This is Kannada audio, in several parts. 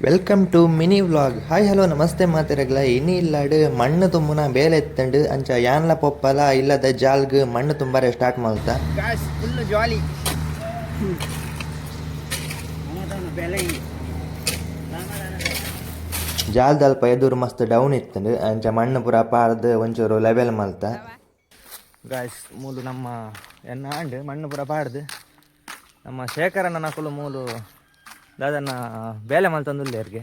Welcome to mini vlog hi hello ನಮಸ್ತೆ ಮಾತಿರಗ್ಲ ಇನ್ನಿ ಇಲ್ಲಾಡು ಮಣ್ಣು ತುಂಬುನ ಬೇಲೆ ಎತ್ತಂಡು ಅಂಚ ಯಾನ್ಲ ಪೊಪ್ಪಲ ಇಲ್ಲದ ಜಾಲ್ಗ್ ಮಣ್ಣು ತುಂಬಾರೆ ಸ್ಟಾರ್ಟ್ ಮಾಡ್ತಾ ಫುಲ್ ಜಾಲಿ ಬೆಲೆ ಜಾಲ್ದ ಅಲ್ಪ ಎದುರು ಮಸ್ತ್ ಡೌನ್ ಇತ್ತಂಡು ಅಂಚ ಮಣ್ಣು ಪೂರ ಪಾರ್ದು ಒಂಚೂರು ಲೆವೆಲ್ ಮಲ್ತ ಗಾಯ್ಸ್ ಮೂಲು ನಮ್ಮ ಎನ್ನ ಆಂಡ್ ಮಣ್ಣು ಪೂರ ಪಾಡ್ದು ನಮ್ಮ ಶೇಖರನ ನಕಲು ಮೂಲು ದಾದನ, ಬೇಲೆ ಮಲ್ತಂದುಲ್ಲೇರ್ಗೆ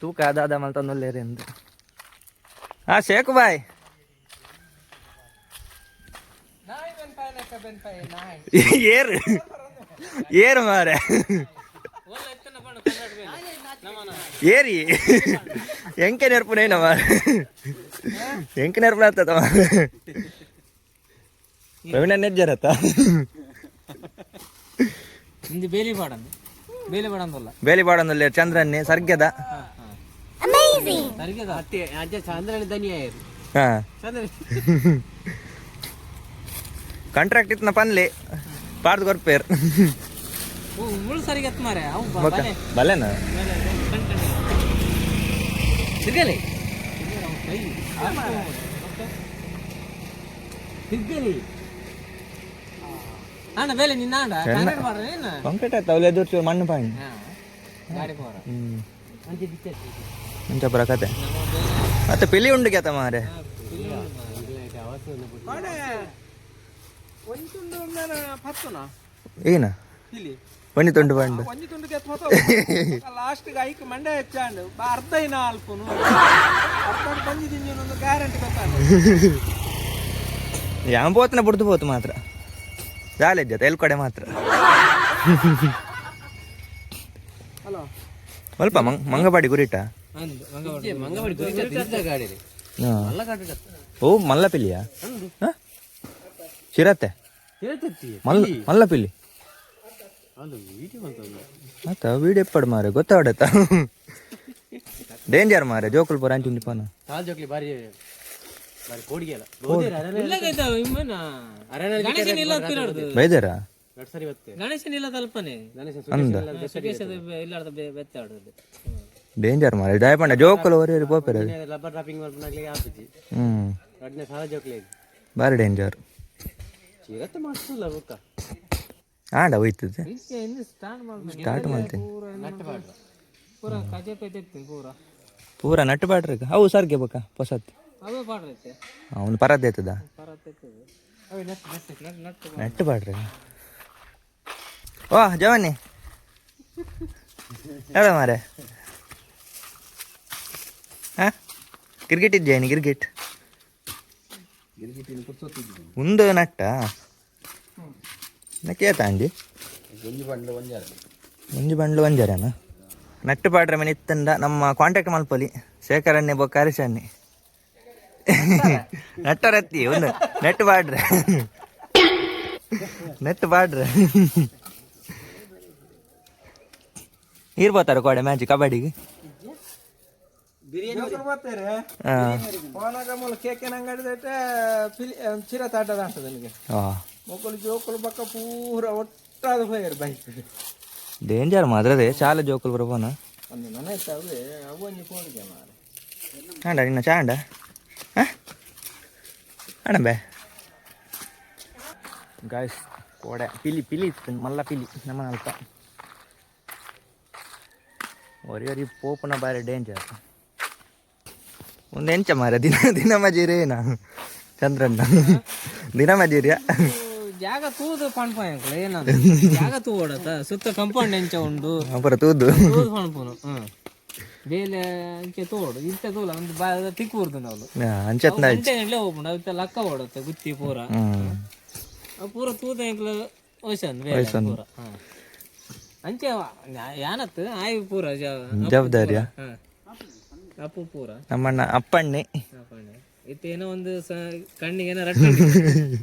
ತೂಕ ದಾದ ಮಲ್ತಂದುಲ್ಲೇರಿ ಎಂದು. ಹಾ ಶೇಖು ಬಾಯ್. ಏರು. ಏರು ಮಾರೆ ಏರಿ. ಎಂಕೆ ನೆರ್ಪುನೇನ ಮಾರೆ ಎಂಕೆ ನೆರ್ಪುನ ಆಗ್ತದ ರವಿನ ನೆಜ್ಜರತ್ತ ಬೇಲಿ ಬಾಡನ್ ಬೇಲಿ ಬಾಡಂದಲ್ಲ ಬೇಲಿ ಬಾಡಂದಲ್ಲಿ ಚಂದ್ರನ್ನೇ ಸರಿಗದ ಅತ್ತೆ ಅಜ್ಜ ಚಂದ್ರನ ದನಿಯ ಇರು ಹಾ. ಚಂದ್ರ ಕಾಂಟ್ರಾಕ್ಟ್ ಇತ್ತನ ಪನ್ಲೆ. ಪಾಡ್ದು ಕೊರ್ಪೇರ್ ಮುಳು ಸರಿಗತ್ ಮಾರೆ ಅವು ಬೊಕ್ಕ ಬಲ್ಲೆನ ಸಿಗಲಿ ಸಿಗಲಿ ಅಣ್ಣ ಬೇಲೆ ನಿನ್ನ ಅಣ್ಣ ಕಾಂಟ್ರಾಕ್ಟ್ ಮಾಡ್ರೆ ಏನು ಕಾಂಕ್ರೀಟ್ ಆಯ್ತು ಅವಳು ಎದುರು ಚೂರು ಮಣ್ಣು ಪಾಣಿ ಗಾಡಿ ಪೋರ ಹ್ಮ್ ಅಂಚೆ ಬಿಚ್ಚೆ ಮುಂಚೆ ಬರ ಕತೆ ಮತ್ತೆ ಪಿಲಿ ಉಂಡು ಕೇತ ಮಾರೆ ಒಂಚುಂಡು ನಾನು ಪತ್ತನ ಏನ ಇಲ್ಲಿ ಬನ್ನಿ ತುಂಡು ಬಂಡು ಒಂಜಿ ತುಂಡು ಕೆತ್ತ ಹೋತ ಲಾಸ್ಟ್ ಐಕ್ ಮಂಡೆ ಹೆಚ್ಚಾಂಡು ಅರ್ಧ ಇನ ಅಲ್ಪನು ಅರ್ಧ ಬಂಜಿ ದಿಂಜಿನೊಂದು ಗ್ಯಾರಂಟಿ ಗೊತ್ತಾಂಡು ಯಾಂ ಪೋತನ ಬಿಡ್ದು ಹೋತು ಮಾತ್ರ ಜಾಲೆ ಇದ್ದ ಎಲ್ ಕಡೆ ಮಾತ್ರ. ಹಲೋ. ಸ್ವಲ್ಪ ಮಂಗ್ ಮಂಗಪಾಡಿ ಗುರಿಟ? ಓ ಮಲ್ಲಪಿಲಿಯ ಚಿರತೆ ಹೇಳ್ತೈತಿ ಮಲ್ಲ ಮಲ್ಲ ಪಿಲಿ ಅದು ವೀಡಿಯೋ ಅಂತ ಆತ ವೀಡಿಯೋ ಎಪ್ಪಡು ಮಾರೆ ಗೊತ್ತಾಡತ್ತ ಡೇಂಜರ್ ಮಾರೆ ಜೋಕುಲ್ ಪರ ಜೋಕ್ಲಿ ಪಾನ ಇಮ್ಮನ ಗಣೇಶನ ಇಲ್ಲ ಬೈದಾರ ಇವತ್ತೆ ಗಣೇಶನ ಇಲ್ಲ ತಲ್ಪನೆ ಇಲ್ಲಾರ್ದ ಬೆತ್ತಾಡುದು ಡೇಂಜರ್ ಮಾರೆ ಜಯಪಂಡ ಜೋಕಲ್ ಒರಿ ಪೋಪೆರ ರಬ್ಬರ್ ಡ್ರಾಪಿಂಗ್ ಮಾಡ್ಕೊಂಡಾಗ್ಲಿ ಆಪಿಜಿ ಹ್ಮ್ ಸಾಲ ಜೋಕ್ಲಿ ಬಾರಿ ಡೇಂಜರ್ ಚಿರತ್ತೆ ಮಾಡ್ಸಲ್ಲ ಬುಕ್ಕ ಆಡ ಹೋಯ್ತದೆ ಸ್ಟಾರ್ಟ್ ಮಾಡ್ತೀನಿ ಪೂರ ಕಜೆ ಪೈತೆ ಪೂರ ಪೂರ ನಟ್ಟು ಬಾಡ್ರಿ ಅವು ಸರ್ಗೆ ಬಕ್ಕ ಹೊಸತ್ ಅವೇ ಪಾಡ್ರೈತೆ ಅವನು ಪರದ್ದು ಐತದ? ನೆಟ್ಟು ಪಾಡ್ರಿ ಓ ಜವಾನಿ ಹೇಳ ಮಾರೆ. ಹಾ? ಕ್ರಿಕೆಟ್ ಇದ್ದೇನೆ ಕ್ರಿಕೆಟ್ ಒಂದು ನಟ್ಟ? ಕೇತ ಅಂಜಿ ಒಂಜಿ ಬಂಡ್ಲು ಒಂಜಾರ ನಟ್ಟು ಪಾಡ್ರೆ ಮನೆ ಇತ್ತಂಡ ನಮ್ಮ ಕಾಂಟ್ಯಾಕ್ಟ್ ಮಲ್ಪಲಿ. ಶೇಖರಣ್ಣೆ ಬೊಕ್ಕ ಹರಿಶನ್ನಿ ನಟ್ಟರತ್ತಿ ಒಂದು ನೆಟ್ ಬಾಡ್ರ ನೆಟ್ ಬಾಡ್ರ ಇರ್ಬೋತಾರ ಕೋಡೆ ಮ್ಯಾಚ್ ಕಬಡ್ಡಿಗೆ? ಚಿರ ತಾಟದ ಅಂತ ನನಗೆ ಹಾ. ಮೊಕ್ಕಲು ಜೋಕುಲು ಬಕ್ಕ ಪೂರ ಒಟ್ಟಾದ ಹೋಯ್ರು ಬೈಕ್ ಡೇಂಜರ್ ಮಾದ್ರದೆ ಶಾಲೆ ಜೋಕುಲ್ ಬರಬೋನ? ಒಂದು ಮನೆ ಇತ್ತಾವೆ ಅವು ಫೋನ್ ಮಾರ ಆಂಡ ನಿನ್ನ ಚಾಂಡ? ಅಣ್ಣ ಬೇ ಗಾಯ್ಸ್ ಕೋಡೆ ಪಿಲಿ ಪಿಲಿ ಇತ್ತು ಮಲ್ಲ ಪಿಲಿ ನಮ್ಮ ಅಲ್ಪ ಒರಿ ಒರಿ ಪೋಪನ ಬಾರಿ ಡೇಂಜರ್ ಒಂದು ಎಂಚ ಮಾರ ದಿನ ದಿನ ಮಜೀರೇನ ಚಂದ್ರಣ್ಣ ದಿನ ಮಜೀರಿಯ ಜಾಗ ತೂದು ಪಣ್ಪಾಯಂಕಲ ಏನದು ಜಾಗ ತೂ ಓಡತ್ತ ಸುತ್ತ ಕಂಪೌಂಡ್ ಎಂಚ ಉಂಡು. ಅಪರ ತೂದು. ತೂದು ಪಣ್ಪುನು ಹ್ಮ್. ಬೇಲೆ ಅಂಚೆ ತೋಡು ಇಂತ ತೋಲ ಒಂದು ನಾವು. ಅಂಚತ್ನ ಲಕ್ಕ ಓಡತ್ತೆ ಗುತ್ತಿ ಪೂರ. ಪೂರ ತೂತ ಎಂಕ್ಲ ಓಶನ್ ಬೇಲೆ ಪೂರ. ಹ್ಮ್. ಅಂಚೆ ಯಾ- ಯಾನತ್ತು ಆಯ್ ಪೂರ. ಅಪ್ಪು ಪೂರ. ನಮ್ಮಣ್ಣ ಅಪ್ಪಣ್ಣೆ. ಹಾಕೊಂಡೆ ಇತ್ತು ಏನೋ ಒಂದು ಸ ಕಣ್ಣಿಗೆ ಏನೋ ರಟ್ಟ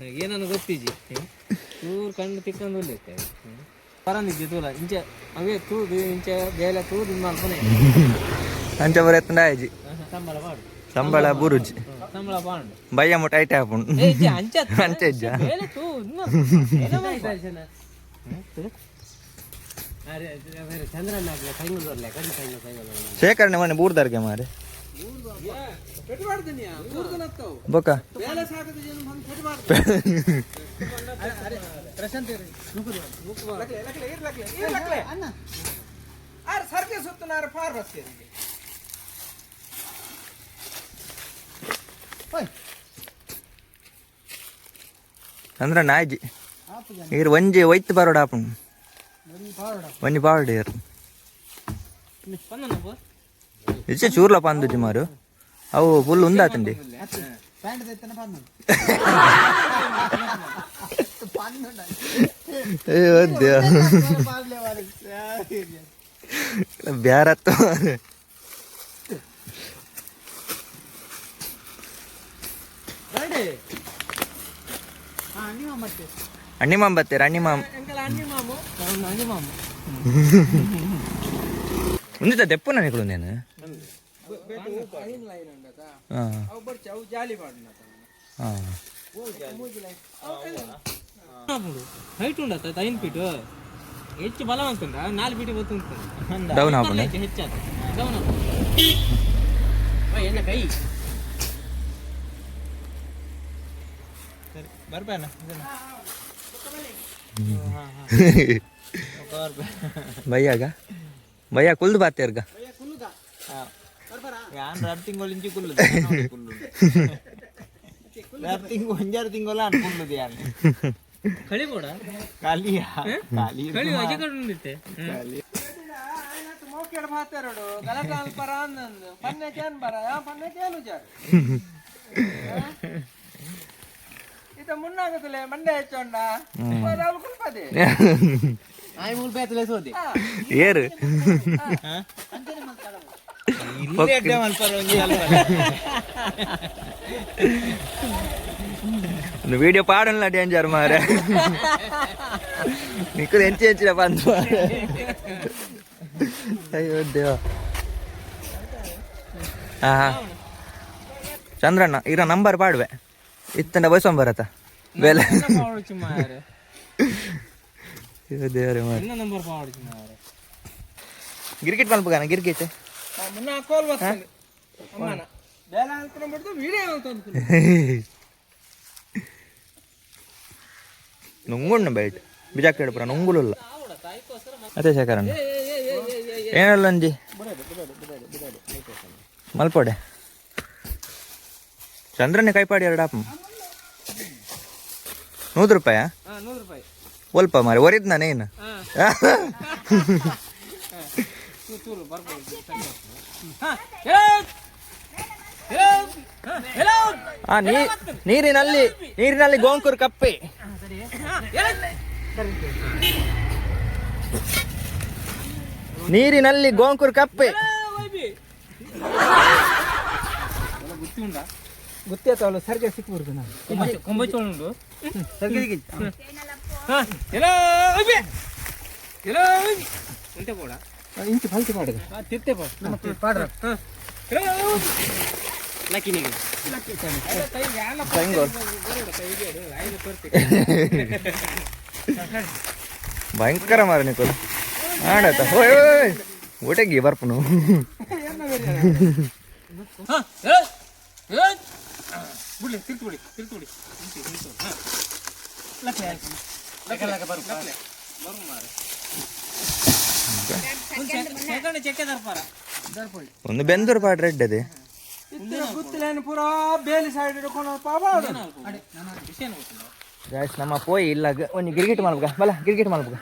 ಏನನ್ನ ಗೊತ್ತಿಜಿ ಚೂರು ಕಣ್ಣು ತಿಕ್ಕೊಂಡು ಉಳಿತೆ ಪರಂದಿಜ್ಜಿ ತೂಲ ಇಂಚೆ ಅವೇ ತೂದು ಇಂಚೆ ಬೇಲೆ ತೂದು ಇದು ಮಾಡ್ಕೊನೆ ಅಂಚ ಬರ ಎತ್ತಂಡ ಆಯ್ಜಿ ಸಂಬಳ ಪಾಡು ಸಂಬಳ ಬುರುಜ್ ಸಂಬಳ ಪಾಂಡು ಬಯ್ಯ ಮುಟ್ಟ ಐಟೆ ಹಾಪುಂಡು ಏ ಇಜ್ಜೆ ಅಂಚೆ ಅತ್ತ. ಅಂಚೆ ಇಜ್ಜ ಬೇಲೆ ತೂ ಇನ್ನು ಏನೋ ಮಾಡ್ಪ. ಹ್ಮ್, ತೂ. ಚಂದ್ರನ ಆಗ್ಲಿ ಕೈಂಗ್ ಬರ್ಲೆ ಕಣ್ಣು ಕೈಂಗ್ ಕೈಂಗ್ ಶೇಖರಣೆ ಮನೆ ಬೂರ್ದಾರ್ಗೆ ಮಾರೆ ಬೊಕ್ಕ. ಅಂದ್ರ ನಾಯಿ ಇರ್ ಒಂಜಿ ಒಯ್ತು ಬರೋಡ ಆಪುನ್ ಒಂಜಿ ಪಾವಡ್ ಇರ್ ಇಚ್ಚೆ ಚೂರ್ಲ ಅಂದು ಮಾರು. అవు పుల్ ఉంది అతండి బేరత్వం అన్ని మామ అన్ని మామ. ఉంది తెప్పున్నాను ఇక్కడ నేను? ಹಾಂ. ಹಾಂ. ಹೈಟ್ ಉಂಡತ್ತ ಐನ್ ಫೀಟ್ ಹೆಚ್ಚು ಬಲವಂತುಂಡ ನಾಲ್ಕು ಫೀಟ್ ಬತ್ತು ಡೌನ್ ಆಪುಂಡ ಹೆಚ್ಚಾದ ಡೌನ್ ಎನ್ನ ಕೈ. ಬರ್ಬೇನ ಭಯ್ಯಾಗ ಭಯ್ಯ ಕುಲ್ದು ಬಾತೇರ್ಗ ಯಾನ್ ಎರಡು ತಿಂಗಳು ಇಂಚಿ ಕುಲ್ಲು ಕುಲ್ಲು ಎರಡು ತಿಂಗಳು ಒಂಜಾರು ತಿಂಗಳು ಅನ್ಕೊಳ್ಳುದು ಯಾನ್ ಕಳಿ ಕೂಡ ಕಳಿ ಅಜೆ ಕಡೆ ಉಂಡಿತ್ತೆ ಮೋಕೆಡ್ ಮಾತಾಡೋಡು ಗಲಟಾಲ್ ಪರ ಅಂದಂದು ಪನ್ನೆ ಕೇನ್ ಬರ ಯಾ ಪನ್ನೆ ಕೇನು ಜಾರ ಇತ ಮುನ್ನಾಗತಲೆ ಮಂಡೆ ಹೆಚ್ಚೊಂಡ ಪದಾಲು ಕುಲ್ಪದೆ ಆಯ್ ಮೂಲ್ ಬೇತಲೆ ಸೋದಿ ಏರು నువ్వు వీడియో పాడంలా డేంజర్ మారే నీకు ఎంచి ఎంచిన పంచు అయ్యో దేవా ಆಹಾ ಚಂದ್ರಣ್ಣ ಇರ ನಂಬರ್ ಪಾಡುವೆ. ಇತ್ತಂಡ ಬಯಸ್ಕೊಂಡ್ ಬರತ್ತ ಬೆಲೆ. ದೇವರೇ ಗಿರ್ಗಿಟ್ ಮಲ್ಪಗಾನ ಗಿರ್ಗಿಟ್ ನುಂಗುಣ್ಣ ಬೈಟ್ ಬಿಜಾಕ್ ಪುರ ನುಂಗುಲಲ್ಲ ಅದೇ ಶೇಖರಣ್ಣ. ಏನಲ್ಲ ಅಂಜಿ? ಮಲ್ಪಡೆ. ಚಂದ್ರನೇ ಕೈಪಾಡಿ ಎರಡು ಆಪ ನೂರು ರೂಪಾಯ? ಒಲ್ಪ ಮಾರಿ ಒರಿದ್ ನಾನೇನು ನೀರಿನಲ್ಲಿ ನೀರಿನಲ್ಲಿ ಗೋಂಕೂರು ಕಪ್ಪೆ ನೀರಿನಲ್ಲಿ ಗೋಂಕೂರು ಕಪ್ಪೆ ಗೊತ್ತಾಯ್ತು ಅವಳು ಸರ್ಗೆ ಸಿಕ್ಬಿಡ್ದು ನಾನು ಕೊಂಬಚ್ಚೋಳು ಸರ್ಗೆ ಸಿಕ್ಕಿತ್ತು ಎಲ್ಲ ಎಲ್ಲ ಕೂಡ ಇಂಚು ಫಲ್ತಿ ಮಾಡಿದೆ తిత్తే పో ಪಾಡ್ರ లక్కీ నీకు ಭಯಂಕರ ಮಾರ ನಿಕೋಲ್ ಆಡತ್ತ ಹೋಯ್ ಹೋಯ್ ಊಟಕ್ಕೆ ಬರ್ಪನು ಬಿಡ್ಲಿ ತಿರ್ತು ಬಿಡಿ ತಿರ್ತು ಬಿಡಿ ಸೆಕೆಂಡ್ ಚೆಕ್ಕೆ ದರ್ಪಾರ ಒಂದು ಬೆಂದೂರು ಪಾಡ್ ರೆಡ್ ಅದೇ. ಪೂರಾ ಬೇಲಿ ಸೈಡ್ ಗಾಯ್ಸ್ ನಮ್ಮ ಪೋಯಿ ಇಲ್ಲ. ಒಂದು ಗಿರ್ಗಿಟ್ ಮಲ್ಪಗ ಬಲ ಗಿರ್ಗಿಟ್ ಮಲ್ಪಗ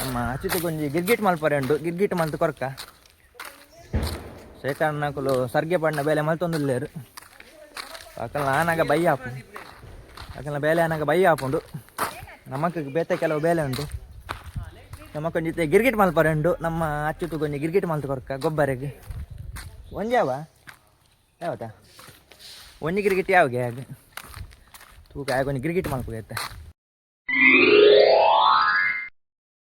ನಮ್ಮ ಅಚ್ಯುತಕ್ಕೆ ಒಂಜಿ ಗಿರ್ಗಿಟ್ ಮಲ್ಪರೆ ಉಂಟು. ಗಿರ್ಗಿಟ್ ಮಲ್ತು ಕೊರಕ. ಶೇಖರ್ ನಾಕುಲು ಸರ್ಗೆ ಪಣ್ಣ ಬೇಲೆ ಮಲ್ತೊಂದುಲ್ಲೇರು ಅಕಲ್ ಆನಾಗ ಬೈ ಹಾಪು. ಅಕಲ್ನ ಬೇಲೆ ಆನಾಗ ಬೈ ಹಾಪುಂಡು ನಮಕ್ ಬೇತೆ ಕೆಲವು ಬೇಲೆ ಉಂಟು. ನಮಕೊಂದು ಜೊತೆ ಗಿರ್ಗಿಟ್ ಮಾಲ್ ಪರಂಡು ನಮ್ಮ ಅಚ್ಚು ಕೊಂಜಿ ಗಿರ್ಗಿಟ್ ಮಲ್ತು ಗೊಬ್ಬರೆಗೆ ಗೊಬ್ಬರಗೆ ಯಾವ ಯಾವತ್ತ ಒಂದು ಗಿರ್ಗಿಟ್ ಯಾವಾಗ? ತೂಕ ಆಗೊಂದು ಗಿರ್ಗಿಟ್ ಮಲ್ಪಗೈತೆ